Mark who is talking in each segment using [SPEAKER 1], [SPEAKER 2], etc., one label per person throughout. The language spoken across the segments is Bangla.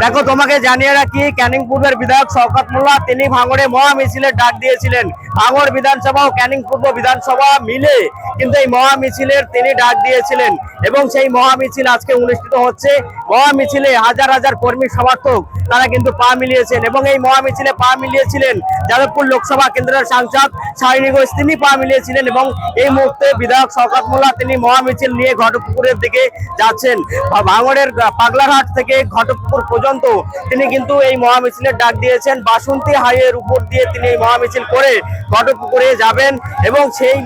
[SPEAKER 1] দেখো তোমাকে জানিয়ে রাখি ক্যানিং পূর্বের বিধায়ক শওকত মোল্লা তিনি ভাঙড়ে মহা মিছিলের ডাক দিয়েছিলেন। ভাঙড় বিধানসভা ও ক্যানিং পূর্ব বিধানসভা মিলে কিন্তু এই মহা মিছিলের তিনি ডাক দিয়েছিলেন। এবং সেই মহা মিছিল আজকে অনুষ্ঠিত হচ্ছে। মহা মিছিলে হাজার হাজার কর্মী সমর্থক তারা কিন্তু পা মিলিয়েছেন। এবং এই মহা মিছিলে পা মিলিয়েছিলেন যাদবপুর লোকসভা কেন্দ্রের সাংসদ শাহিনী ঘোষ তিনি পা মিলিয়েছিলেন এবং এই মুহূর্তে বিধায়ক শওকত মোল্লা তিনি মহা মিছিল নিয়ে ঘটপুকুরের দিকে যাচ্ছেন। ভাঙড়ের আহ, পাগলারহাট থেকে ঘটপুকুর পর্যন্ত তিনি কিন্তু এই মহা মিছিলের ডাক দিয়েছেন। বাসন্তী হাইয়ের উপর দিয়ে তিনি এই মহা মিছিল করে ঘটপুকুরে যাবেন এবং সেই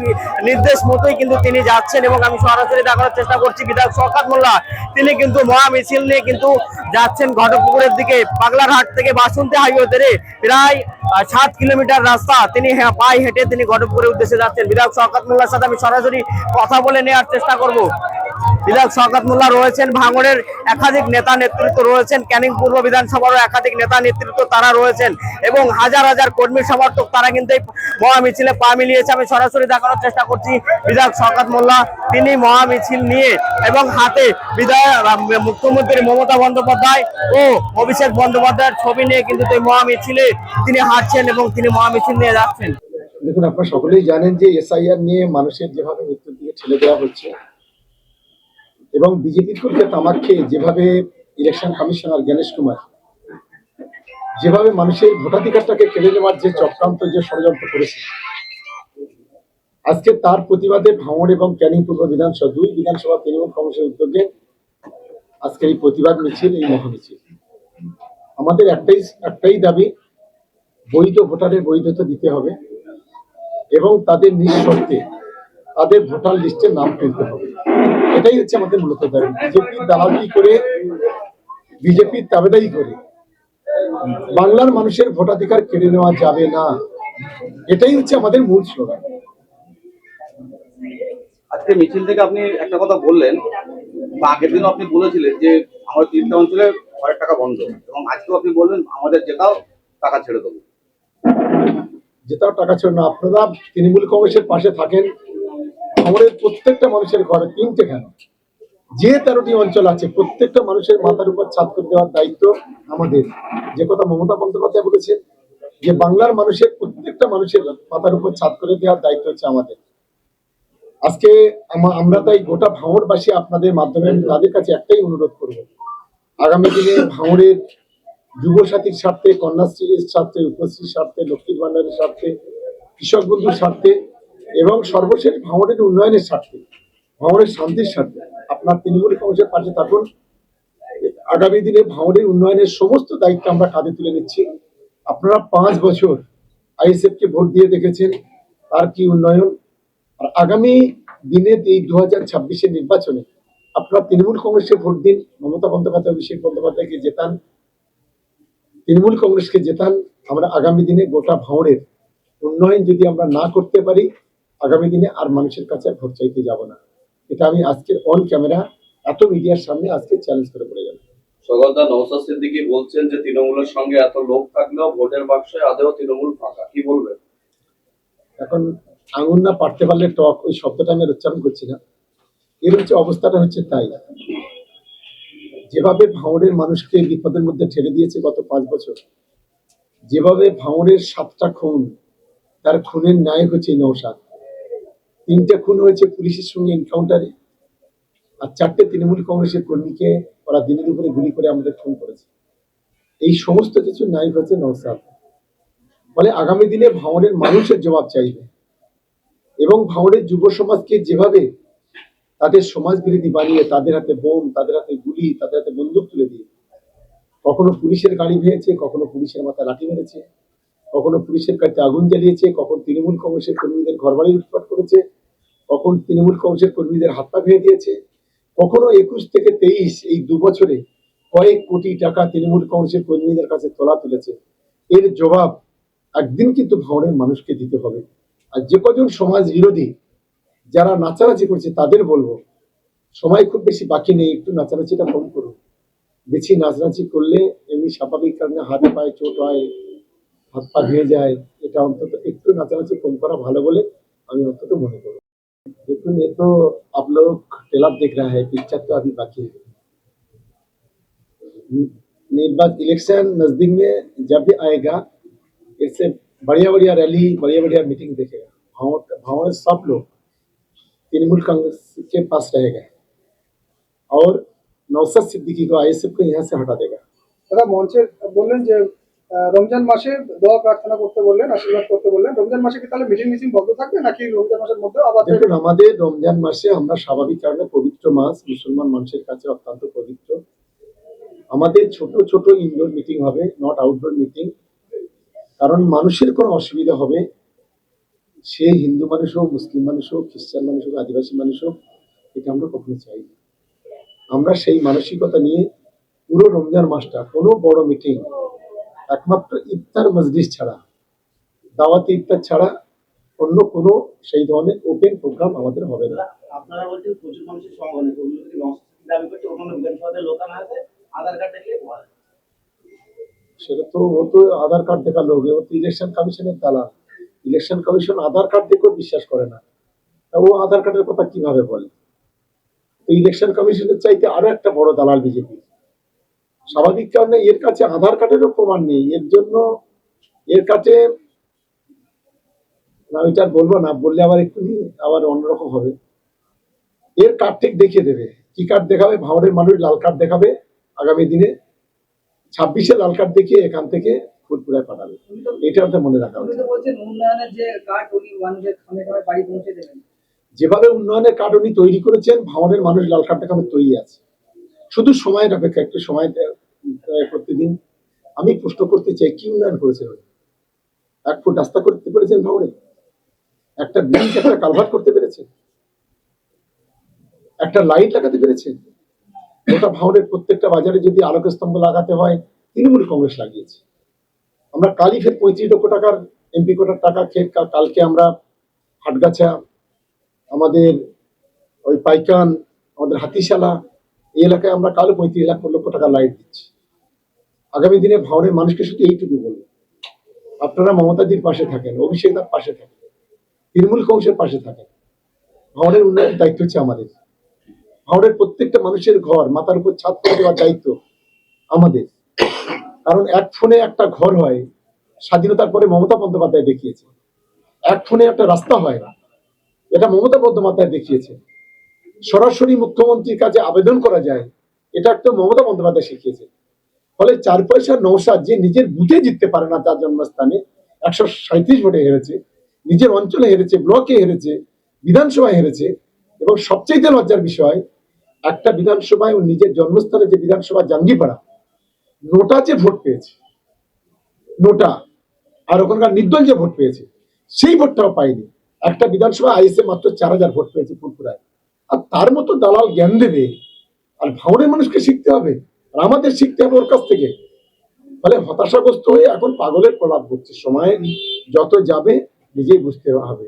[SPEAKER 1] নির্দেশ মতোই কিন্তু তিনি যাচ্ছেন এবং আমি সরাসরি দেখানোর চেষ্টা করছি বিধায়ক শওকত মোল্লা। তিনি কিন্তু মহা মিছিল নিয়ে কিন্তু যাচ্ছেন ঘটপুকুরের দিকে। পাগলারহাট থেকে বাসন্তী হাইওয়ে ধরে প্রায় সাত কিলোমিটার রাস্তা তিনি হ্যাঁ পায়ে হেঁটে তিনি ঘটপুরের উদ্দেশ্যে যাচ্ছেন। বিধায়ক শওকত মোল্লার সাথে আমি সরাসরি কথা বলে নেওয়ার চেষ্টা করব। বিধায়ক শওকত মোল্লা রয়েছেন, ভাঙড়ের একাধিক নেতা নেতৃত্ব রয়েছেন, ক্যানিং পূর্ব বিধানসভারও একাধিক নেতা নেতৃত্ব তারা রয়েছেন এবং হাজার হাজার কর্মী সমর্থক তারা কিন্তু এই মহা মিছিলে পা মিলিয়েছে। আমি সরাসরি দেখানোর চেষ্টা করছি, বিধায়ক শওকত মোল্লা, তিনি মহা মিছিল নিয়ে এবং হাতে বিধায়ক মুখ্যমন্ত্রী মমতা বন্দ্যোপাধ্যায় ও অভিষেক বন্দ্যোপাধ্যায়ের ছবি নিয়ে কিন্তু এই মহা মিছিলে তিনি হাঁটছেন এবং তিনি মহা মিছিল নিয়ে যাচ্ছেন।
[SPEAKER 2] দেখুন, আপনারা সকলেই জানেন যে এসআইআর নিয়ে মানুষের যেভাবে মৃত্যুর দিকে ঠেলে দেওয়া হচ্ছে এবং বিজেপির করতে তামাক খেয়ে যেভাবে ইলেকশন কমিশনার জ্ঞানেশ কুমার, যেভাবে মানুষের ভোটাধিকারটাকে কেড়ে নেওয়ার যে চক্রান্ত, যে ষড়যন্ত্র করেছে, আজকে তার প্রতিবাদে ভাঙড় এবং ক্যানিং পূর্ব বিধানসভা, দুই বিধানসভা তৃণমূল কংগ্রেসের উদ্যোগে আজকে এই প্রতিবাদ মিছিল, এই মহামিছিল। আমাদের একটাই একটাই দাবি, বৈধ ভোটারের বৈধতা দিতে হবে এবং তাদের নিঃশর্তে তাদের ভোটার লিস্টে নাম তুলতে হবে। এটাই হচ্ছে আমাদের মূলত দাবি বিজেপি দালালি করে বিজেপির দাবেদারি করে। বাংলার মানুষের ভোটাধিকার কেড়ে নেওয়া যাবে না। এটাই হচ্ছে আমাদের মূল স্লোগান।
[SPEAKER 3] আজকে মিছিল থেকে আপনি একটা কথা বললেন বা আগের দিনও আপনি বলেছিলেন যে আমার তিনটা অঞ্চলে ঘরের টাকা বন্ধ। এবং আজকেও আপনি বললেন আমাদের যেটাও টাকা ছেড়ে দেবো।
[SPEAKER 2] যেটাও টাকা ছেড়ে না আপনারা তৃণমূল কংগ্রেসের পাশে থাকেন আমাদের প্রত্যেকটা মানুষের ঘরে তিনটে কেন? যে তেরোটি অঞ্চল আছে, প্রত্যেকটা মানুষের মাথার উপর ছাদ করে দেওয়ার দায়িত্ব আমাদের। যে কথা মমতা বন্দ্যোপাধ্যায় বলেছেন, যে বাংলার মানুষের প্রত্যেকটা মানুষের মাথার উপর ছাদ করে দেওয়ার দায়িত্ব হচ্ছে আমাদের। আজকে আমা- আমরা তাই গোটা ভাঙড়বাসী আপনাদের মাধ্যমে আমি তাদের কাছে একটাই অনুরোধ করব। আগামী দিনে ভাঙড়ের যুব সাথীর স্বার্থে, কন্যাশ্রীর স্বার্থে, উপশ্রীর স্বার্থে, লক্ষ্মীর ভান্ডারের স্বার্থে, কৃষক বন্ধুর স্বার্থে এবং সর্বশেষ ভাঙড়ের উন্নয়নের স্বার্থে ভাঙড়ের শান্তির স্বার্থে আপনার তৃণমূল কংগ্রেসের পাশে থাকুন। আগামী দিনে ভাঙড়ের উন্নয়নের সমস্ত দায়িত্ব আমরা কাঁধে তুলে নিচ্ছি। আপনারা পাঁচ বছর আইএসএফ কে ভোট দিয়ে দেখেছেন, তার কি উন্নয়ন? আর আগামী দিনে এই দু হাজার ছাব্বিশের নির্বাচনে আপনারা তৃণমূল কংগ্রেসকে ভোট দিন। মমতা বন্দ্যোপাধ্যায়, অভিষেক বন্দ্যোপাধ্যায়কে জেতান। তৃণমূল কংগ্রেসকে জেতান। আমরা আগামী দিনে গোটা ভাঁড়ের উন্নয়ন যদি আমরা না করতে পারি আগামী দিনে আর মানুষের কাছে ভোট চাইতে যাব না। এটা আমি আজকের অন ক্যামেরা এত মিডিয়ার সামনে আজকে চ্যালেঞ্জ করে বলে গেলাম
[SPEAKER 3] সগলদা নৌসাদ সিদ্দিকি বলছেন যে তৃণমূলের সঙ্গে এত লোক থাকলেও ভোটের বাক্সে আদেও তৃণমূল ফাঁকা। কি বলবেন?
[SPEAKER 2] এখন আঙুন না পারতে পারলে টক ওই শব্দটা আমি উচ্চারণ করছি না। এর হচ্ছে অবস্থাটা হচ্ছে তাই। যেভাবে ভাঙড়ের মানুষকে বিপদের মধ্যে ঠেলে দিয়েছে গত পাঁচ বছর যেভাবে ভাঙড়ের সাতটা খুন তার খুনের নায়ক হচ্ছে নৌসাদ তিনটা খুন হয়েছে পুলিশের সঙ্গে এনকাউন্টারে আর চারটে তৃণমূল কংগ্রেসের কর্মীকে ওরা দিনের উপরে গুলি করে আমাদের খুন করেছে। এই সমস্ত কিছু নায়ক হচ্ছে নৌসাদ ফলে আগামী দিনে ভাঙড়ের মানুষের জবাব চাইবে। এবং ভাঙড়ের যুব সমাজকে যেভাবে তাদের সমাজ বিরোধী বানিয়ে তাদের হাতে বোম, তাদের হাতে গুলি, তাদের হাতে বন্দুক তুলে দিয়ে, কখনো পুলিশের গাড়ি ভেঙেছে, কখনো পুলিশের মাথায় লাঠি মেরেছে, কখনো পুলিশের কাছে আগুন জ্বালিয়েছে, কখন তৃণমূল কংগ্রেসের কর্মীদের ঘরবাড়ি লুটপাট করেছে কখন তৃণমূল কংগ্রেসের কর্মীদের হাত পা ভেঙে দিয়েছে। কখনো একুশ থেকে তেইশ এই দু বছরে কয়েক কোটি টাকা তৃণমূল কংগ্রেসের কর্মীদের কাছে তোলা তুলেছে। এর জবাব একদিন কিন্তু ভাঙড়ের মানুষকে দিতে হবে। আর যে কজন সমাজ বিরোধী যারা নাচানাচি করছে তাদের বলব, সময় খুব বেশি বাকি নেই, একটু নাচানাচিটা কম করুন। বেশি নাচানাচি করলে এমনি স্বাভাবিক কারণে হাতে পায়ে চোট হয়, হাত পা ভেঙে যায়। এটা অন্তত একটু নাচানাচি কম করা ভালো বলে আমি অন্তত মনে করি लेकिन ये तो आप लोग टेलअप देख रहा है, पिक्चर तो अभी बाकी है। निर्वाचन इलेक्शन नज़दीक में जब भी आएगा इससे बढ़िया बढ़िया रैली बढ़िया बढ़िया मीटिंग देखेगा। भाव भाव सब लोग तृणमूल कांग्रेस के पास रहेगा। और नौसद सिद्दीकी को आई को यहाँ से हटा देगा।
[SPEAKER 4] दादा मोहन से बोल रहे রমজান মাসে দোয়া প্রার্থনা করতে বললেন আশীর্বাদ করতে বললেন। রমজান মাসে কি তাহলে মিটিং মিটিং বন্ধ থাকবে নাকি রমজান মাসের মধ্যে আবার
[SPEAKER 2] দেখুন আমাদের রমজান মাসে আমরা স্বাভাবিক কারণে পবিত্র মাস মুসলমান মানুষের কাছে অত্যন্ত পবিত্র। আমাদের ছোট ছোট ইনডোর মিটিং হবে নট আউটডোর মিটিং কারণ মানুষের কোনো অসুবিধা হবে সে হিন্দু মানুষ হোক মুসলিম মানুষ হোক খ্রিস্টান মানুষ হোক আদিবাসী মানুষ হোক এটা আমরা কখনো চাই না। আমরা সেই মানসিকতা নিয়ে পুরো রমজান মাসটা কোনো বড় মিটিং একমাত্র ইফতার মসজিদ ছাড়া দাওয়াতি ইফতার ছাড়া অন্য কোনো সেই ধরনের ওপেন প্রোগ্রাম আমাদের হবে না।
[SPEAKER 5] আপনারা বলছেন প্রচুর মানুষের সমাগম দাবি করছে অন্যান্য বিধানসভাতে লোকানো আছে আধার কার্ড দেখলে
[SPEAKER 2] সেটা তো ও তো আধার কার্ড দেখা লোক ও তো ইলেকশন কমিশনের দালাল ইলেকশন কমিশন আধার কার্ড দেখেও বিশ্বাস করে না। তা ও আধার কার্ডের কথা কীভাবে বলে? তো ইলেকশন কমিশনের চাইতে আরও একটা বড় দালাল বিজেপি। স্বাভাবিক কারণে এর কাছে আধার কার্ডেরও প্রমাণ নেই। এর জন্য এর কাছে আমি আর বলব না, বললে আবার একটু আবার অন্যরকম হবে। এর কার্ড ঠিক দেখিয়ে দেবে। কি কার্ড দেখাবে? ভাঙড়ের মানুষ লাল কার্ড দেখাবে আগামী দিনে। ছাব্বিশে লাল কার্ড দেখিয়ে এখান থেকে ফুটপুরায় পাঠাবে। এটা আমাদের মনে রাখা যেভাবে উন্নয়নের কার্ড উনি তৈরি করেছেন, ভাঙনের মানুষ লাল কার্ড দেখাবে তৈরি আছে। শুধু সময়ের অপেক্ষা, একটু সময় প্রতিদিন। আমি প্রশ্ন করতে চাই, কি উন্নয়ন করেছেন উনি? এক ফুট রাস্তা করতে পেরেছেন ভাঙড়ে একটা ব্রিজ, একটা কালভার্ট করতে পেরেছেন? একটা লাইট লাগাতে পেরেছেন? ওটা ভাঙড়ের প্রত্যেকটা বাজারে যদি আলোক স্তম্ভ লাগাতে হয়, তৃণমূল কংগ্রেস লাগিয়েছে। আমরা কালই ফের পঁয়ত্রিশ লক্ষ টাকার এমপি কোটার টাকা খেয়ে কালকে আমরা হাটগাছা, আমাদের ওই পাইকান, আমাদের হাতিশালা এই এলাকায় আমরা কালো পঁয়ত্রিশ লাখ লক্ষ টাকা লাইট দিচ্ছি। আগামী দিনে ভাওনের মানুষকে শুধু এইটুকু বলব। আপনারা মমতাদির পাশে থাকেন, অভিষেক দার পাশে থাকেন, তৃণমূল কংগ্রেসের পাশে থাকেন। ভাওনের উন্নয়নের দায়িত্ব হচ্ছে আমাদের। ভাওনের প্রত্যেকটা মানুষের ঘর, মাথার উপর ছাদ করে দেওয়ার দায়িত্ব আমাদের। কারণ এক ফোনে একটা ঘর হয়, স্বাধীনতার পরে মমতা বন্দ্যোপাধ্যায় দেখিয়েছে এক ফোনে একটা রাস্তা হয় না। এটা মমতা বন্দ্যোপাধ্যায় দেখিয়েছে সরাসরি মুখ্যমন্ত্রীর কাছে আবেদন করা যায়, এটা একটা মমতা বন্দ্যোপাধ্যায় শিখিয়েছে। ফলে চার পয়সা নৌসাদ যে নিজের বুথে জিততে পারে না তার জন্মস্থানে একশো সাঁত্রিশ ভোটে হেরেছে, নিজের অঞ্চলে হেরেছে, ব্লকে হেরেছে, বিধানসভায় হেরেছে, এবং সবচেয়ে লজ্জার বিষয়, একটা বিধানসভায় ও নিজের জন্মস্থানে যে বিধানসভা জাঙ্গিপাড়া, নোটা যে ভোট পেয়েছে, নোটা, আর ওখানকার নির্দল যে ভোট পেয়েছে, সেই ভোটটাও পাইনি একটা বিধানসভা আইএসএ মাত্র চার হাজার ভোট পেয়েছে ফুরপুরায় আর তার মতো দালাল জ্ঞান দেবে। আর ভাঙড়ের মানুষকে শিখতে হবে, আর আমাদের শিখতে হবে ওর কাছ থেকে। ফলে হতাশাগ্রস্ত হয়ে এখন পাগলের প্রলাপ হচ্ছে সময় যত যাবে, নিজেই বুঝতে হবে।